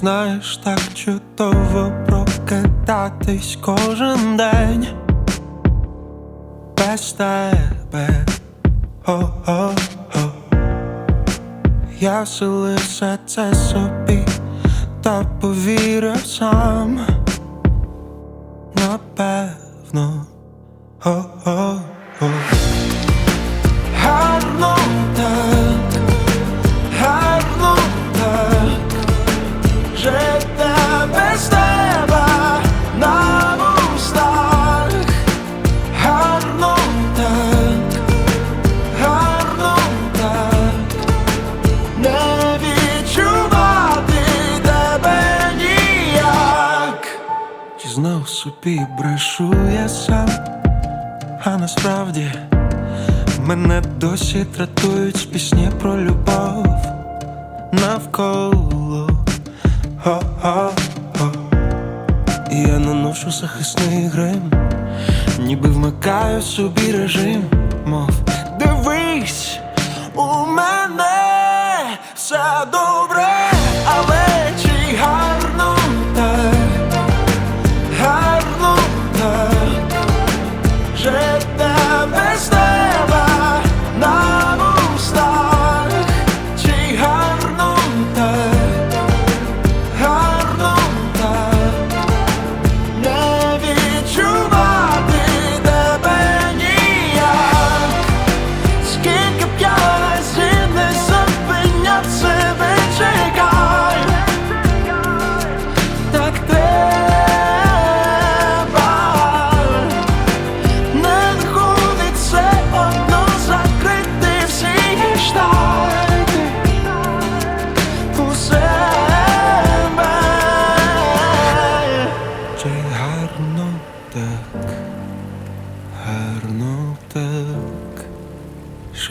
знаєш, так чудово прокидатись кожен день без тебе. О-о-о Я вселився це собі та повірив сам. Напевно. Собі брешу я сам, а насправді. Мене досі тратують пісні про любов навколо. О-о-о І я наношу захисний грим, ніби вмикаю собі режим, мов дивись, у мене все добре,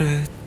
так, гарно так жити